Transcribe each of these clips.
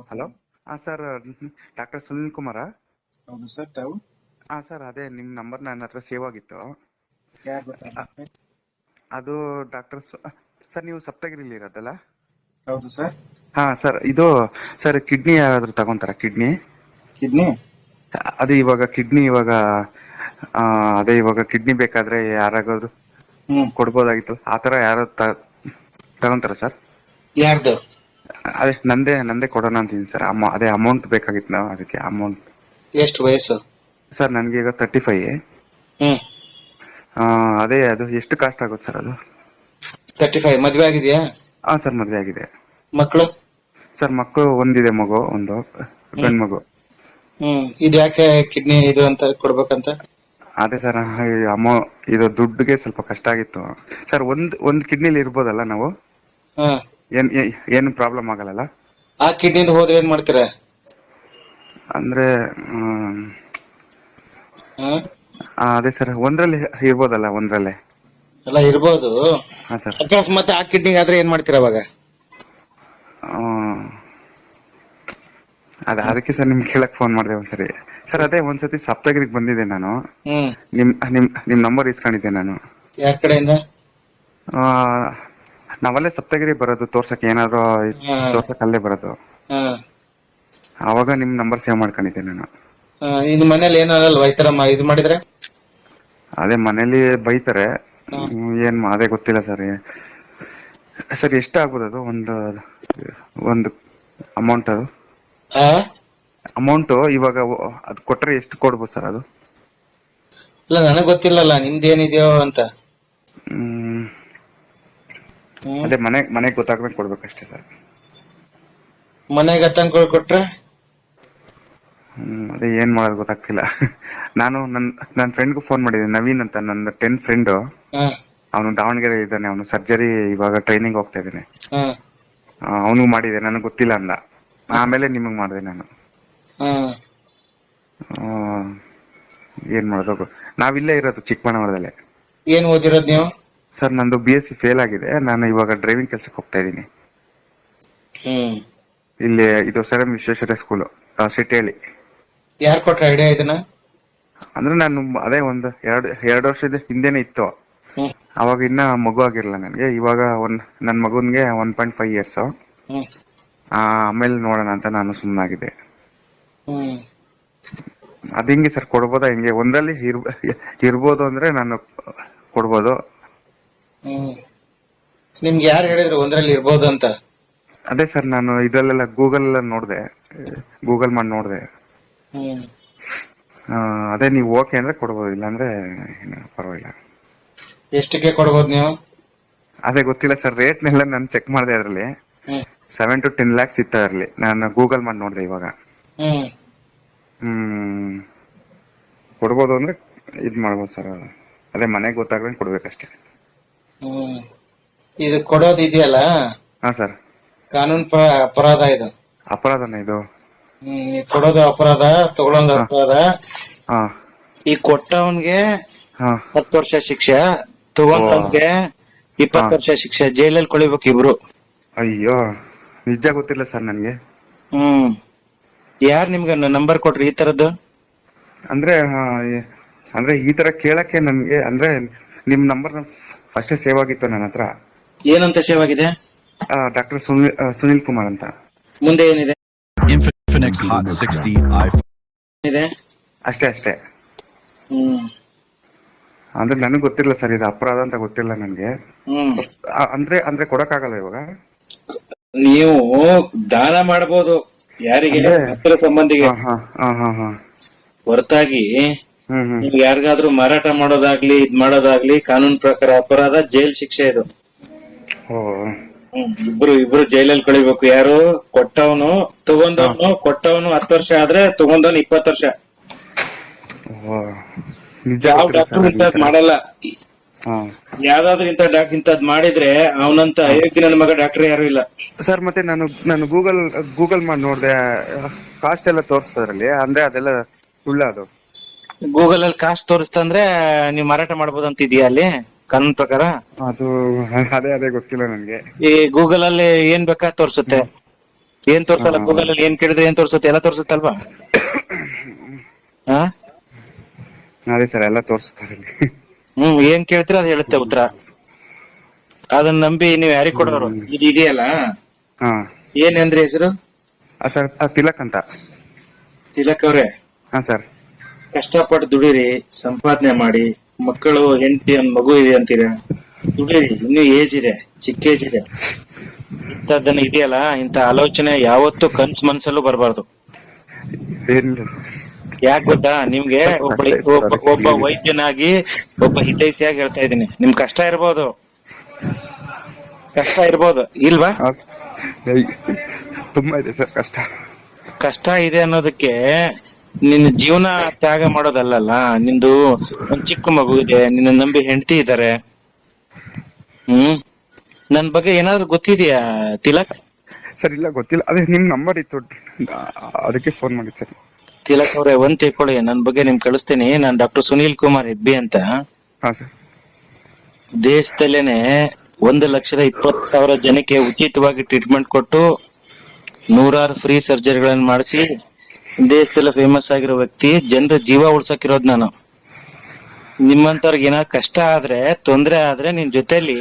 Hello? ಹಾ sir doctor Sunil Kumara. ಹೌದು sir ತಾವು ಹಾ ಸರ್ ಅದೇ ನಿಮ್ ನಂಬರ್ ನನ್ನ ಹತ್ರ ಸೇವ್ ಆಗಿತ್ತು. ಯಾರು ಅದು ಡಾಕ್ಟರ್ ಸರ್ ನೀವು ಸಪ್ತಗಿರಿಲಿ ಇರೋದಲ್ಲ? ಹೌದು ಸರ್. ಹಾ ಸರ್ ಇದು ಸರ್ ಕಿಡ್ನಿ ಯಾರಾದ್ರೂ ತಗೊಂತಾರ ಕಿಡ್ನಿ? ಕಿಡ್ನಿ? ಅದೇ ಇವಾಗ ಕಿಡ್ನಿ ಇವಾಗ ಆ, ಅದೇ ಇವಾಗ ಕಿಡ್ನಿ ಬೇಕಾದ್ರೆ ಯಾರಾಗಾದ್ರು ಹ್ಮ್. ಕೊಡ್ಬೋದಾಗಿತ್ತು. ಆ ತರ ಯಾರು ತಗೊಂತಾರ ಸರ್? ಯಾರ್ದು? ಅದೇ ನಂದೇ ನಂದೇ ಕೊಡೋಣ ಅಂತೀನಿ ಸರ್. ಅಮ್ಮ ಅದೇ ಅಮೌಂಟ್ ಬೇಕಾಗಿತ್ತು ನಾವು ಅದಕ್ಕೆ ಅಮೌಂಟ್ ಎಷ್ಟು ವಯಸ್ಸು? ಸರ್ ನನಗೆ ಈಗ ತರ್ಟಿ ಫೈ ಹ್ಮ್. ಅದೇ ಅದು ಎಷ್ಟು ಕಾಸ್ಟ್ ಆಗುತ್ತೆ ಸರ್ ಅದು? ತರ್ಟಿ ಫೈವ್ ಮದ್ವೆ ಆಗಿದೆಯಾ? ಹಾಂ ಸರ್ ಮದುವೆ ಆಗಿದೆ. ಮಕ್ಕಳು ಸರ್ ಮಕ್ಕಳು ಒಂದಿದೆ ಮಗು ಒಂದು ಗಂಡು ಮಗು ಹ್ಮ್. ಇದು ಯಾಕೆ ಕಿಡ್ನಿ ಇದು ಅಂತ ಕೊಡ್ಬೇಕಂತ? ಅದೇ ಸರ್ ಅಮೌ ಇದು ದುಡ್ಡಿಗೆ ಸ್ವಲ್ಪ ಕಷ್ಟ ಆಗಿತ್ತು. ಸರ್ ಒಂದ್ ಒಂದ್ ಕಿಡ್ನಿಲಿ ಇರ್ಬೋದಲ್ಲ ನಾವು? ಹಾ ಏನ್ ಏ- ಏನು ಪ್ರಾಬ್ಲಮ್ ಆಗಲ್ಲ ಆ ಕಿಡ್ನಿಂದ ಹೋದ್ರೆ ಏನ್ ಮಾಡ್ತೀರಾ? ಅಂದ್ರೆ ಆ, ಅದೇ ಸರ್ ಒಂದ್ರಲ್ಲಿ ಇರ್ಬೋದಲ್ಲ ಒಂದ್ರಲ್ಲಿ. ಎಲ್ಲ ಇರ್ಬೋದು. ಹಾ ಸರ್. ಅಕಸ್ಮಾತ್ ಆ ಕಿಡ್ನಿಗೆ ಆದ್ರೆ ಏನ್ ಮಾಡ್ತೀರಾ ಅವಾಗ? ಅದ ಅದಕ್ಕೆ ಸರ್ ನಿಮ್ಗೆ ಕೇಳಕ್ ಫೋನ್ ಮಾಡಿದೆ ಒಂದ್ಸರಿ. ಸರ್ ಅದೇ ಒಂದ್ಸತಿ ಸಪ್ತಗಿರಿಗೆ ಬಂದಿದ್ದೆ ನಾನು. ಹ್ಮ್. ನಿಮ್ ನಿಮ್ ನಿಮ್ ನಂಬರ್ ಇಸ್ಕೊಂಡಿದ್ದೆ ನಾನು. ಯಾರ ಕಡೆಯಿಂದ? ಆ, ನಾವಲ್ಲೇ ಸಪ್ತಗಿರಿ ಬರೋದು ತೋರ್ಸಕ್ಕೆ ಏನಾದ್ರು. ತೋರ್ಸಕ್ ಅಲ್ಲೇ ಬರೋದು. ಅವಾಗ ನಿಮ್ ನಂಬರ್ ಸೇವ್ ಮಾಡ್ಕೊಂಡಿದ್ದೆ ನಾನು. ಇದು ಮನೇಲಿ ಏನಲ್ಲ ಈ ತರ ಮಾ- ಇದು ಮಾಡಿದ್ರೆ? ಅದೇ ಮನೇಲಿ ಬೈತಾರೆ. ಏನ್ ಮಾ- ಅದೇ ಗೊತ್ತಿಲ್ಲ ಸರ್ ಸರ್ ಎಷ್ಟಾಗ್ಬೋದು ಅದು? ಒಂದು ಒಂದು ಅಮೌಂಟ್ ಅದು? ಆ? ಅಮೌಂಟ್ ಇವಾಗ ಒ- ಅದ್ ಕೊಟ್ರೆ ಎಷ್ಟು ಕೊಡ್ಬೋದು ಸರ್ ಅದು? ಇಲ್ಲ ನನಗೆ ಗೊತ್ತಿಲ್ಲಲ್ಲ ನಿಮ್ದೇನಿದೆಯೋ ಅಂತ. ಹ್ಮ್. ಅದೇ ಮನೆ ಮನೆಗೆ ಗೊತ್ತಾಗ್ಬೇಕು ಕೊಡ್ಬೇಕಷ್ಟೇ ಸರ್. ಮನೆಗೆ ಕೊಟ್ರೆ? ಹ್ಮ್ ಅದೇ ಏನ್ ಮಾಡೋದು ಗೊತ್ತಾಗ್ತಿಲ್ಲ. ನಾನು ನನ್ ನನ್ನ ಫ್ರೆಂಡ್ಗೂ ಫೋನ್ ಮಾಡಿದ್ದೆ ನವೀನ್ ಅಂತ ನನ್ನ ಟೆನ್ ಫ್ರೆಂಡ್ ಅವನು ದಾವಣಗೆರೆ ಇದ್ದಾನೆ ಅವನು ಸರ್ಜರಿ ಇವಾಗ ಟ್ರೈನಿಂಗ್ ಹೋಗ್ತಾ ಇದ್ದಾನೆ. ಅವನು ಮಾಡಿದೆ ನನಗೆ ಗೊತ್ತಿಲ್ಲ ಅಂದ. ಆಮೇಲೆ ನಿಮಗ್ ಮಾಡಿದೆ ನಾನು. ಆ, ಏನ್ ಮಾಡೋದು ನಾವಿಲ್ಲೇ ಇರೋದು ಚಿಕ್ಕಮಗಳೂರಲ್ಲೇ. ಏನ್ ಓದಿರೋದ್ ನೀವು? ಸರ್ ನಂದು ಬಿ ಎಸ್ ಸಿ ಫೇಲ್ ಆಗಿದೆ. ನಾನು ಇವಾಗ ಡ್ರೈವಿಂಗ್ ಕೆಲ್ಸಕ್ಕೆ ಹೋಗ್ತಾ ಇದ್ದೀನಿ. ಹ್ಮ್. ಇಲ್ಲಿ ಇದು ಸರ್ ಎಂ ವಿಶ್ವೇಶ್ವರ ಸ್ಕೂಲ್ ಸಿಟಿಯಲ್ಲಿ ಯಾರು ಕೊಟ್ರ ಐಡಿಯಾ ಇದನ್ನ? ಅಂದ್ರೆ ನಾನು ಅದೇ ಒಂದು ಎರಡು ಎರಡು ವರ್ಷದ ಹಿಂದೆನೆ ಇತ್ತು. ಹ್ಮ್. ಅವಾಗ ಇನ್ನ ಮಗು ಆಗಿರಲಿಲ್ಲ ನನಗೆ. ಇವಾಗ ಒಂದ್ ನನ್ನ ಮಗುನ್ಗೆ one point five years hmm. ಆಮೇಲೆ ನೋಡೋಣ ಅಂತ ನಾನು ಸುಮ್ಮನಾಗಿದೆ ಹ್ಮ್. ಅದ್ ಹೆಂಗೆ ಸರ್ ಕೊಡ್ಬೋದಾ ಹೆಂಗೆ? ಒಂದ್ರಲ್ಲಿ ಇರ್ಬ ಇರ್ಬೋದು ಅಂದ್ರೆ ನಾನು ಕೊಡ್ಬೋದು. ಹ್ಮ್. ನಿಮ್ಗೆ ಯಾರು ಹೇಳಿದ್ರು ಒಂದ್ರಲ್ಲಿ ಇರ್ಬೋದು ಅಂತ? ಅದೇ ಸರ್ ನಾನು ಇದರಲ್ಲೆಲ್ಲ ಗೂಗಲ್ ನೋಡಿದೆ. ಗೂಗಲ್ ಮಾಡಿ ನೋಡಿದೆ. ಹ್ಮ್. ಅದೇ ನೀವು ಓಕೆ ಅಂದ್ರೆ ಕೊಡ್ಬೋದು ಇಲ್ಲಾಂದ್ರೆ ಏನು ಪರವಾಗಿಲ್ಲ. ಎಷ್ಟಕ್ಕೆ ಕೊಡ್ಬೋದು ನೀವು? ಅದೇ ಗೊತ್ತಿಲ್ಲ ಸರ್ ರೇಟ್ನೆಲ್ಲ ನಾನು ಚೆಕ್ ಮಾಡಿದೆ ಅದರಲ್ಲಿ. Hmm. Seven to ten lakhs ಇತ್ತು ಅದರಲ್ಲಿ. ನಾನು ಗೂಗಲ್ ಮಾಡಿ ನೋಡಿದೆ ಇವಾಗ. ಹ್ಮ್. ಹ್ಮ್. ಕೊಡ್ಬೋದು ಅಂದ್ರೆ ಇದ್ ಮಾಡ್ಬೋದು ಸರ್ ಅದೇ ಮನೆಗೆ ಗೊತ್ತಾಗ್ದಂಗೆ ಕೊಡ್ಬೇಕಷ್ಟೇ. ಹ್ಮ್. ಇದು ಕೊಡೋದು ಇದೆಯಲ್ಲ? ಹಾ ಸರ್. ಕಾನೂನು ಅಪರಾಧ ಇದು. ಅಪರಾಧನ ಇದು? ಹ್ಮ್ ಈ ಕೊಡೋದು ಅಪರಾಧ ತಗೊಳೋದು ಅಪರಾಧ. ಹಾ. ಈ ಕೊಟ್ಟವನ್ಗೆ ಹಾ. ಹತ್ತು ವರ್ಷ ಶಿಕ್ಷೆ ತಗೊಂಡವನ್ಗೆ ಇಪ್ಪತ್ತು ವರ್ಷ ಶಿಕ್ಷೆ ಜೈಲಲ್ಲಿ ಕೊಳಿಬೇಕು ಇಬ್ರು. ಅಯ್ಯೋ ನಿಜ ಗೊತ್ತಿಲ್ಲ ಸರ್ ನನಗೆ. ಹ್ಮ್. ಯಾರ್ ನಿಮ್ಗೆ ನಂಬರ್ ಕೊಟ್ರಿ ಈ ತರದ್ದು? ಅಂದ್ರೆ ಅಂದ್ರೆ ಈ ತರ ಕೇಳಕ್ಕೆ ನನ್ಗೆ ಅಂದ್ರೆ ನಿಮ್ ನಂಬರ್ ಫಸ್ಟ್ ಸೇವ್ ಆಗಿತ್ತು ನನ್ನ ಹತ್ರ. ಏನಂತ ಸೇವ್ ಆಗಿದೆ ಡಾಕ್ಟರ್ ಸುನಿಲ್ ಸುನಿಲ್ ಕುಮಾರ್ ಅಂತ. ಮುಂದೆ ಏನಿದೆ? Infinix Hot 60 iPhone. ಇದೆ ಅಷ್ಟೇ ಅಷ್ಟೇ. ಹ್ಮ್. ಅಂದ್ರೆ ನನಗೆ ಗೊತ್ತಿಲ್ಲ ಸರ್ ಇದು ಅಪರಾಧ ಅಂತ ಗೊತ್ತಿಲ್ಲ ನನ್ಗೆ. ಹ್ಮ್. ಅಂದ್ರೆ ಅಂದ್ರೆ ಕೊಡಕ್ಕಾಗಲ್ಲ ಇವಾಗ? ನೀವು ದಾನ ಮಾಡಬಹುದು ಯಾರಿಗೆ ಹತ್ತಿರ ಸಂಬಂಧಿಗೆ. ಹಾ ಹಾ ಹಾ ಹಾ ಹಾ. ಹೊರತಾಗಿ ನೀವು ಯಾರಿಗಾದ್ರೂ ಮಾರಾಟ ಮಾಡೋದಾಗ್ಲಿ ಇದ್ ಮಾಡೋದಾಗ್ಲಿ ಕಾನೂನು ಪ್ರಕಾರ ಅಪರಾಧ ಜೈಲ್ ಶಿಕ್ಷೆ ಇದು. ಇಬ್ರು ಇಬ್ರು ಜೈಲಲ್ಲಿ ಕಳಿಬೇಕು. ಯಾರು? ಕೊಟ್ಟವನು ತಗೊಂಡವನು ಕೊಟ್ಟವನು ಹತ್ತು ವರ್ಷ ಆದ್ರೆ ತಗೊಂಡವನು ಇಪ್ಪತ್ತು ವರ್ಷ. ಯಾವ ಡಾಕ್ಟರ್ ಇಂಥದ್ ಮಾಡಲ್ಲ. ಯಾವ್ದಾದ್ರು ಇಂತ ಡಾಕ್ಟರ್ ಇಂಥದ್ ಮಾಡಿದ್ರೆ ಅವನಂತ ಅಯೋಗ್ಯ ನನ್ನ ಮಗ ಡಾಕ್ಟರ್ ಯಾರು ಇಲ್ಲ. ಸರ್ ಮತ್ತೆ ನಾನು ನಾನು ಗೂಗಲ್ ಗೂಗಲ್ ಮಾಡಿ ನೋಡಿದೆ. ಕಾಸ್ಟ್ ಎಲ್ಲ ತೋರಿಸ್ತದ್ರಲ್ಲಿ ಅಂದ್ರೆ ಅದೆಲ್ಲ ಸುಳ್ಳ ಅದು ಗೂಗಲ್ ಅಲ್ಲಿ ಕಾಸ್ಟ್ ತೋರಿಸ್ತಂದ್ರೆ ನೀವು ಮಾರಾಟ ಮಾಡಬಹುದು ಅಂತ ಇದೆಯಾ ಅಲ್ಲಿ ಕಾನೂನ್ ಪ್ರಕಾರ? ಅದು ಅದೇ ಅದೇ ಗೊತ್ತಿಲ್ಲ ನನ್ಗೆ. ಈ ಗೂಗಲ್ ಅಲ್ಲಿ ಏನ್ ಬೇಕಾ ತೋರಿಸುತ್ತೆ? ಏನ್ ತೋರ್ಸಲ್ಲ? ಗೂಗಲ್ ಅಲ್ಲಿ ಏನ್ ಕೇಳಿದ್ರೆ ಏನ್ ತೋರಿಸುತ್ತೆ? ಎಲ್ಲ ತೋರ್ಸುತ್ತಲ್ವಾ? ಹಾ? ಅದೇ ಸರ್ ಎಲ್ಲ ತೋರಿಸ್ತಾರೆ ಇಲ್ಲಿ ಹ್ಮ್ ಏನ್ ಕೇಳ್ತೀರ ಅದ್ ಹೇಳುತ್ತೆ ಉತ್ತರ. ಅದನ್ನ ನಂಬಿ ನೀವ್ ಯಾರಿಗ್ ಕೊಡೋರು? ಇದು ಇದೆಯಲ್ಲ? ಹಾ. ಏನ್ ಅಂದ್ರೆ ಹೆಸರು? ಆ, ಸರ್ ಆ, ತಿಲಕ್ ಅಂತ. ತಿಲಕ್ ಅವ್ರೆ? ಹಾ ಸರ್. ಕಷ್ಟಪಟ್ಟು ದುಡಿರಿ ಸಂಪಾದನೆ ಮಾಡಿ ಮಕ್ಕಳು ಹೆಂಡತಿ ಒಂದ್ ಮಗು ಇದೆ ಅಂತೀರ. ದುಡಿರಿ ಇನ್ನು ಏಜ್ ಇದೆ ಚಿಕ್ಕ ಏಜ್ ಇದೆ. ಇಂಥದ್ದನ್ನ ಇದೆಯಲ್ಲ ಇಂಥ ಆಲೋಚನೆ ಯಾವತ್ತೂ ಕನ್ಸ್ ಮನ್ಸಲ್ಲೂ ಬರಬಾರ್ದು. ಯಾಕ ಗೊತ್ತಾ? ನಿಮ್ಗೆ ಒಬ್ಬ ಒಬ್ಬ ಒಬ್ಬ ವೈದ್ಯನಾಗಿ ಒಬ್ಬ ಹಿತೈಸಿಯಾಗಿ ಹೇಳ್ತಾ ಇದ್ದೀನಿ. ನಿಮ್ ಕಷ್ಟ ಇರ್ಬೋದು. ಕಷ್ಟ ಇರ್ಬೋದು. ಇಲ್ವಾ? ತುಂಬಾ ಇದೆ ಸರ್ ಕಷ್ಟ. ಕಷ್ಟ ಇದೆ ಅನ್ನೋದಕ್ಕೆ ನಿನ್ನ ಜೀವನ ತ್ಯಾಗ ಮಾಡೋದಲ್ಲಲ್ಲ ನಿಂದು ಒಂದ್ ಚಿಕ್ಕ ಮಗು ಇದೆ ನಿನ್ನ ನಂಬಿ ಹೆಂಡತಿ ಇದ್ದಾರೆ ಹ್ಮ್? ನನ್ ಬಗ್ಗೆ ಏನಾದ್ರು ಗೊತ್ತಿದ್ಯಾ ತಿಲಕ್? ಸರ್ ಇಲ್ಲ ಗೊತ್ತಿಲ್ಲ. ಅದೇ ನಿಮ್ ನಂಬರ್ ಇತ್ತು. ಅದಕ್ಕೆ ಫೋನ್ ಮಾಡಿದ್ ಸರ್. ತಿಲಕ್ ಅವ್ರೆ ಒಂದ್ ತಿಳ್ಕೊಳ್ಳಿ ನನ್ ಬಗ್ಗೆ ನಿಮ್ ಕಳಿಸ್ತೀನಿ. ನಾನ್ ಡಾಕ್ಟರ್ ಸುನೀಲ್ ಕುಮಾರ್ ಹೆಬ್ಬಿ ಅಂತ. ಹಾ ಸರ್. ದೇಶದಲ್ಲೇನೆ ಒಂದ್ ಲಕ್ಷದ ಇಪ್ಪತ್ತು ಸಾವಿರ ಜನಕ್ಕೆ ಉಚಿತವಾಗಿ ಟ್ರೀಟ್ಮೆಂಟ್ ಕೊಟ್ಟು ನೂರಾರು ಫ್ರೀ ಸರ್ಜರಿಗಳನ್ನ ಮಾಡಿಸಿ ದೇಶದಲ್ಲ ಫೇಮಸ್ ಆಗಿರೋ ವ್ಯಕ್ತಿ ಜನರ ಜೀವ ಉಳ್ಸಕ್ಕಿರೋದ್ ನಾನು. ನಿಮ್ಮಂತವ್ರಿಗೆ ಏನಾದ್ರು ಕಷ್ಟ ಆದ್ರೆ ತೊಂದ್ರೆ ಆದ್ರೆ ನಿನ್ ಜೊತೆಲಿ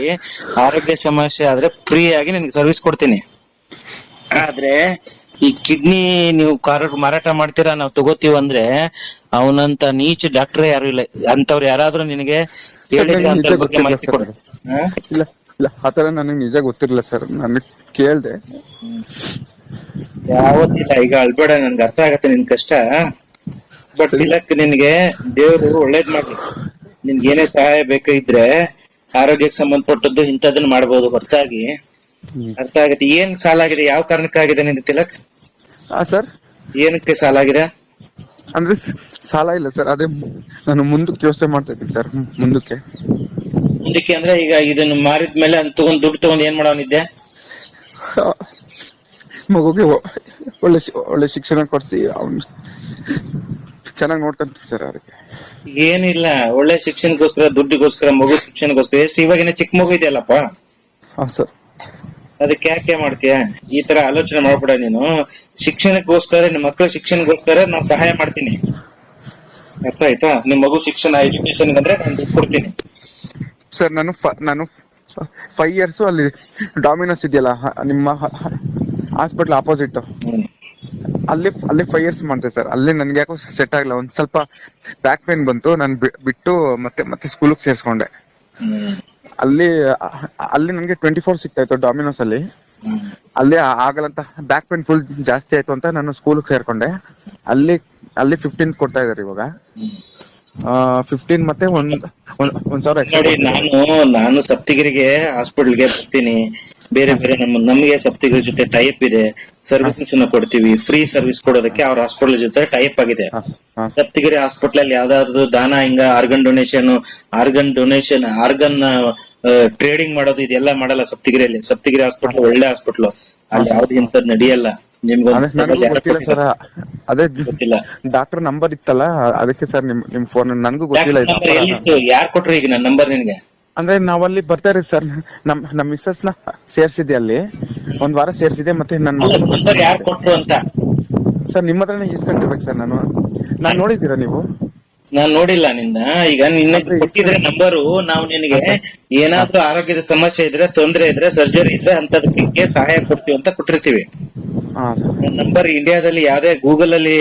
ಆರೋಗ್ಯ ಸಮಸ್ಯೆ ಆದ್ರೆ ಫ್ರೀ ಆಗಿ ನಿನ್ಗೆ ಸರ್ವಿಸ್ ಕೊಡ್ತೀನಿ. ಆದ್ರೆ ಈ ಕಿಡ್ನಿ ನೀವು ಕಾರ ಮಾರಾಟ ಮಾಡ್ತೀರಾ ನಾವು ತಗೋತೀವಿ ಅಂದ್ರೆ ಅವನಂತ ನೀಚ ಡಾಕ್ಟರ್ ಯಾರು ಇಲ್ಲ. ಅಂತವ್ರು ಯಾರಾದ್ರೂ ನಿನಗೆ ಹೇಳಿದ್ರೆ ನನಗೆ ಅಂತ ನಿಜ ಬಗ್ಗೆ ಮಾಹಿತಿ ಕೊಡು. ಹಾ? ಇಲ್ಲ ಇಲ್ಲ ಆತರ ನನಗೆ ನಿಜ ಗೊತ್ತಿರಲಿಲ್ಲ ಸರ್. ನಾನು ಕೇಳ್ದೆ. ಯಾವತ್ತಿಲ್ಲ. ಈಗ ಅಳ್ಬೇಡ ನನ್ಗೆ ಅರ್ಥ ಆಗತ್ತೆ ನಿನ್ ಕಷ್ಟ. ಬಟ್. ತಿಲಕ್ ನಿನ್ಗೆ ದೇವ್ರು ಒಳ್ಳೇದ್ ಮಾಡ್ಲಿ. ನಿನ್ಗೆ ಏನೇ ಸಹಾಯ ಬೇಕಾಗಿದ್ರೆ ಆರೋಗ್ಯಕ್ಕೆ ಸಂಬಂಧಪಟ್ಟದ್ದು ಇಂಥದನ್ನ ಮಾಡ್ಬೋದು ಹೊರತಾಗಿ. ಅರ್ಥ ಆಗತ್ತೆ. ಏನ್ ಸಾಲ ಆಗಿದೆ? ಯಾವ ಕಾರಣಕ್ಕಾಗಿದೆ ನಿನ್ ತಿಲಕ್? ಹಾ ಸರ್? ಏನಕ್ಕೆ ಸಾಲ ಆಗಿದೆ? ಅಂದ್ರೆ ಸಾಲ ಇಲ್ಲ ಸರ್. ಅದೇ ನಾನು ಮುಂದಕ್ಕೆ ಯೋಚನೆ ಮಾಡ್ತಾ ಇದ್ದೀನಿ ಸರ್. ಮುಂದಕ್ಕೆ. ಮುಂದಕ್ಕೆ ಅಂದ್ರೆ ಈಗ ಇದನ್ನ ಮಾರಿದ್ಮೇಲೆ ಅದ್ ತಗೊಂಡ್ ದುಡ್ಡು ತಗೊಂಡ್ ಏನ್ ಮಾಡೋನಿದ್ದೆ? ಮಗುಗೆ ಒಳ್ಳೆ ಒಳ್ಳೆ ಶಿಕ್ಷಣ ಕೊಡ್ಸಿ ಅವ್ನು ಚೆನ್ನಾಗಿ ನೋಡ್ಕೊಂತೀವಿ ಸರ್ ಅದಕ್ಕೆ ಏನಿಲ್ಲ ಒಳ್ಳೆ ಶಿಕ್ಷಣಕ್ಕೋಸ್ಕರ ದುಡ್ಡಿಗೋಸ್ಕರ ಮಗು ಶಿಕ್ಷಣಕ್ಕೋಸ್ಕರ ಎಷ್ಟು ಇವಾಗಿನ ಚಿಕ್ಕ ಮಗು ಇದೆಯಲ್ಲಪ್ಪ? ಹಾ ಸರ್. ಅದಕ್ಕೆ ಯಾಕೆ ಮಾಡ್ತೀಯ? ಈ ತರ ಆಲೋಚನೆ ಮಾಡ್ಬೇಡ ನೀನು. ಶಿಕ್ಷಣಕ್ಕೋಸ್ಕರ ನಿಮ್ಮ ಮಕ್ಕಳ ಶಿಕ್ಷಣಕ್ಕೋಸ್ಕರ ನಾನು ಸಹಾಯ ಮಾಡ್ತೀನಿ. ಅರ್ಥ ಆಯ್ತಾ ನಿಮ್ ಮಗು ಶಿಕ್ಷಣ ಎಜುಕೇಶನ್ ಅಂದ್ರೆ ನಾನು ದುಡ್ಡು ಕೊಡ್ತೀನಿ. ಸರ್ ನಾನು ಫ- ನಾನು ಫೈವ್ ಇಯರ್ಸ್ ಅಲ್ಲಿ ಡಾಮಿನೋಸ್ ಇದೆಯಲ್ಲ ಹ- ನಿಮ್ಮ ಹಾಸ್ಪಿಟಲ್ ಆಪೋಸಿಟ್ ಅಲ್ಲಿ ಅಲ್ಲಿ ಫೈವ್ ಇಯರ್ಸ್ ಮಾಡಿದೆ ಸರ್ ಅಲ್ಲಿ ನನ್ಗೆ ಯಾಕೋ ಸೆಟ್ ಆಗಿಲ್ಲ ಒಂದ್ ಸ್ವಲ್ಪ ಬ್ಯಾಕ್ ಪೇನ್ ಬಂತು. ನಾನು ಬಿಟ್ಟು ಮತ್ತೆ ಮತ್ತೆ ಸ್ಕೂಲಿಗೆ ಸೇರ್ಸ್ಕೊಂಡೆ. ಅಲ್ಲಿ ಅಲ್ಲಿ ನನಗೆ ಟ್ವೆಂಟಿ ಫೋರ್ ಸಿಕ್ತಾಯ್ತು ಡಾಮಿನೋಸ್ ಅಲ್ಲಿ ಅಲ್ಲಿ ಆಗಲಂತ ಬ್ಯಾಕ್ ಪೇನ್ ಫುಲ್ ಜಾಸ್ತಿ ಆಯ್ತು ಅಂತ ನಾನು ಸ್ಕೂಲ್ಗೆ ಸೇರ್ಕೊಂಡೆ. ಅಲ್ಲಿ ಅಲ್ಲಿ ಫಿಫ್ಟೀನ್ ಕೊಡ್ತಾ ಇದಾರೆ ಇವಾಗ. ಫಿಫ್ಟೀನ್ ಮತ್ತೆ ಒಂದ್ ಒಂದ್ ಒಂದ್ ಸಾವಿರ ನೋಡಿ ಕೊಡ್ತಾರೆ. ನಾನು ನಾನು ಸಪ್ತಗಿರಿಗೆ ಹಾಸ್ಪಿಟಲ್ಗೆ ಬರ್ತೀನಿ. ಬೇರೆ ಬೇರೆ ನಮ್ಮ ನಮಗೆ ಸಪ್ತಗಿರಿ ಜೊತೆ ಟೈಪ್ ಇದೆ. ಸರ್ವಿಸಸ್ ಕೊಡ್ತೀವಿ. ಫ್ರೀ ಸರ್ವಿಸ್ ಕೊಡೋದಕ್ಕೆ ಅವ್ರ ಹಾಸ್ಪಿಟಲ್ ಜೊತೆ ಟೈಪ್ ಆಗಿದೆ. ಸಪ್ತಿಗಿರಿ ಹಾಸ್ಪಿಟಲ್ ಅಲ್ಲಿ ಯಾವ್ದಾದ್ರು ದಾನ ಹಿಂಗ organ donation organ donation organ trading ಮಾಡೋದು ಇದೆಲ್ಲ ಮಾಡಲ್ಲ ಸಪ್ತಗಿರಿಯಲ್ಲಿ. ಸಪ್ತಗಿರಿ ಹಾಸ್ಪಿಟಲ್ ಒಳ್ಳೆ ಹಾಸ್ಪಿಟಲ್ ಅಲ್ಲಿ ಯಾವ್ದು ಇಂಥದ್ ನಡೆಯಲ್ಲ. ನನಗೂ ಗೊತ್ತಿಲ್ಲ ಸರ್. ಅದೇ ಗೊತ್ತಿಲ್ಲ. ಡಾಕ್ಟರ್ ನಂಬರ್ ಇತ್ತಲ್ಲ ಅದಕ್ಕೆ ಸರ್ ನಿಮ್ ನಿಮ್ ಫೋನ್ ನನಗೂ ಗೊತ್ತಿಲ್ಲ ಯಾರು ಕೊಟ್ರು ಈಗ ನನ್ನ ನಂಬರ್ ನಿನ್ಗೆ? ಅಂದ್ರೆ ನಾವಲ್ಲಿ ಬರ್ತಾ ಇರಿ ಸರ್. ನಮ್ ನಮ್ ಮಿಸ್ಸಸ್ನ ಸೇರ್ಸಿದೆ ಅಲ್ಲಿ. ಒಂದ್ ವಾರ ಸೇರ್ಸಿದೆ ಮತ್ತೆ ನನ್ನ ನಂಬರ್ ಯಾರು ಕೊಟ್ರು ಅಂತ? ಸರ್ ನಿಮ್ಮ ಹತ್ರನೇ ಇಸ್ಕೊಂಡಿರ್ಬೇಕು ಸರ್ ನಾನು? ನಾನ್ ನೋಡಿದ್ದೀರಾ ನೀವು? ನಾನ್ ನೋಡಿಲ್ಲ ನಿನ್ನ ಈಗ ನಿನ್ನ ಕೊಟ್ಟಿದ್ರೆ ನಂಬರು ನಾವು ನಿನಗೆ ಏನಾದ್ರೂ ಆರೋಗ್ಯದ ಸಮಸ್ಯೆ ಇದ್ರೆ ತೊಂದ್ರೆ ಇದ್ರೆ ಸರ್ಜರಿ ಇದ್ರೆ ಅಂತದಕ್ಕೆ ಸಹಾಯ ಕೊಡ್ತೀವಿ ಅಂತ ಕೊಟ್ಟಿರ್ತೀವಿ. ಹಾ ಸರ್ ನಂಬರ್ ಇಂಡಿಯಾದಲ್ಲಿ ಯಾವ್ದೇ ಗೂಗಲ್ ಅಲ್ಲಿ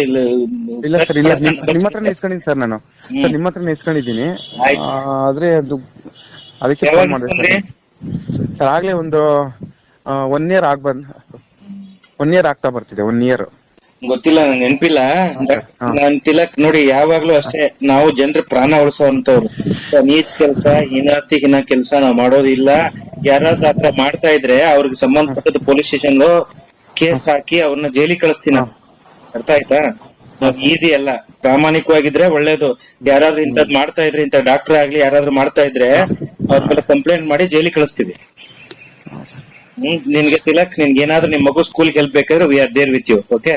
ಇಲ್ಲ ಸರ್ ಇಲ್ಲ ನಿಮ್ಮ ಹತ್ರನೇ ಇಸ್ಕೊಂಡಿದ್ದೀನಿ ಸರ್ ನಾನು. ಸರ್ ನಿಮ್ಮ ಹತ್ರನೇ ಇಸ್ಕೊಂಡಿದ್ದೀನಿ ಆಯ್ತು. ಆ, ಆದ್ರೆ ಅದು ಅದಕ್ಕೆ ಯಾವಾಗ ಫೋನ್ ಮಾಡಿದೆ ಇಸ್ಕೊಂಡ್ರಿ? ಸರ್ ಸರ್ ಆಗ್ಲೇ ಒಂದು ಒನ್ ಇಯರ್ ಆಗ್ ಬಂದ್ ಒನ್ ಇಯರ್ ಆಗ್ತಾ ಬರ್ತಿದೆ ಒನ್ ಇಯರ್ ಗೊತ್ತಿಲ್ಲ ನನ್ ನೆನಪಿಲ್ಲ ಹಾ. ನಾನ್ ತಿಲಕ್ ನೋಡಿ ಯಾವಾಗ್ಲೂ ಅಷ್ಟೇ ನಾವು ಜನರ ಪ್ರಾಣ ಉಳಿಸೋಂತವ್ರು ನೀಚ್ ಕೆಲಸ ಹೀನಾತಿ ಹೀನ ಕೆಲಸ ನಾವ್ ಮಾಡೋದಿಲ್ಲ ಯಾರಾದ್ರೂ ಆತರ ಮಾಡ್ತಾ ಇದ್ರೆ ಅವ್ರಿಗೆ ಸಂಬಂಧಪಟ್ಟದ ಪೊಲೀಸ್ ಸ್ಟೇಷನ್ ಕೇಸ್ ಹಾಕಿ ಅವ್ರನ್ನ ಜೈಲಿಗೆ ಕಳಿಸ್ತೀನಿ ನಾನು. ಅರ್ಥ ಆಯ್ತಾ? ಈಸಿ ಅಲ್ಲ. ಪ್ರಾಮಾಣಿಕವಾಗಿದ್ರೆ ಒಳ್ಳೇದು. ಯಾರಾದ್ರೂ ಇಂಥದ್ ಮಾಡ್ತಾ ಇದ್ರೆ ಇಂತ ಡಾಕ್ಟರ್ ಆಗ್ಲಿ ಯಾರಾದ್ರೂ ಮಾಡ್ತಾ ಇದ್ರೆ ಅವ್ರ ಮೇಲೆ ಕಂಪ್ಲೇಂಟ್ ಮಾಡಿ ಜೈಲಿಗೆ ಕಳಿಸ್ತೀವಿ. ನಿನ್ಗೆ ತಿಲಕ್ ನಿನ್ಗೆ ಏನಾದ್ರೂ ನಿಮ್ ಮಗು ಸ್ಕೂಲ್ಗೆ ಹೆಲ್ಪ್ ಬೇಕಾದ್ರೆ we are there with you okay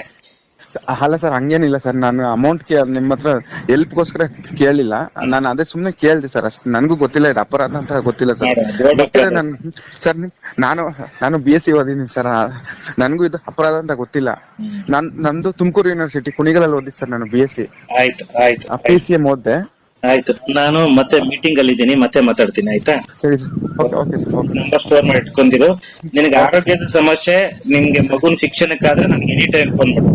ಅಲ್ಲ ಸರ್ ಹಂಗೇನಿಲ್ಲ ಸರ್. ನಾನು ಅಮೌಂಟ್ ಕೇ ನಿಮ್ಮ ಹತ್ರ ಹೆಲ್ಪ್ಗೋಸ್ಕರ ಕೇಳಿಲ್ಲ. ನಾನು ಅದೇ ಸುಮ್ನೆ ಕೇಳ್ದೆ ಸರ್ ಅಷ್ಟು. ನನಗೂ ಗೊತ್ತಿಲ್ಲ ಇದು ಅಪರಾಧ ಅಂತ ಗೊತ್ತಿಲ್ಲ ಸರ್. ಗೊತ್ತಿಲ್ಲ ಅಪರಾಧ. ಸರ್ ನಾನು ನಾನು ಬಿ ಎಸ್ ಸಿ ಓದಿದ್ದೀನಿ ಸರ್. ನನಗೂ ಇದು ಅಪರಾಧ ಅಂತ ಗೊತ್ತಿಲ್ಲ. ನಾನು ನಂದು ತುಮಕೂರು ಯೂನಿವರ್ಸಿಟಿ ಕುಣಿಗಲಲ್ಲಿ ಓದಿದ್ದು ಸರ್ ನಾನು ಬಿ ಎಸ್ ಸಿ. ಆಯ್ತು ಆಯ್ತು ಪಿ ಸಿ ಎಂ ಓದ್ದೆ. ಆಯ್ತು. ನಾನು ಮತ್ತೆ ಮೀಟಿಂಗ್ ಅಲ್ಲಿ ಇದ್ದೀನಿ ಮತ್ತೆ ಮಾತಾಡ್ತೀನಿ ಆಯ್ತಾ? ಸರಿ sir. Okay okay sir okay. Number store ಮಾಡಿ ಇಟ್ಕೊಂಡಿರು ನಿನಗೆ ಆರೋಗ್ಯದ ಸಮಸ್ಯೆ ನಿಮ್ಗೆ ಮಗುನ್ ಶಿಕ್ಷಣಕ್ಕಾದ್ರೆ ನನಗೆ ಎನಿ ಟೈಮ್ ಫೋನ್ ಮಾಡು.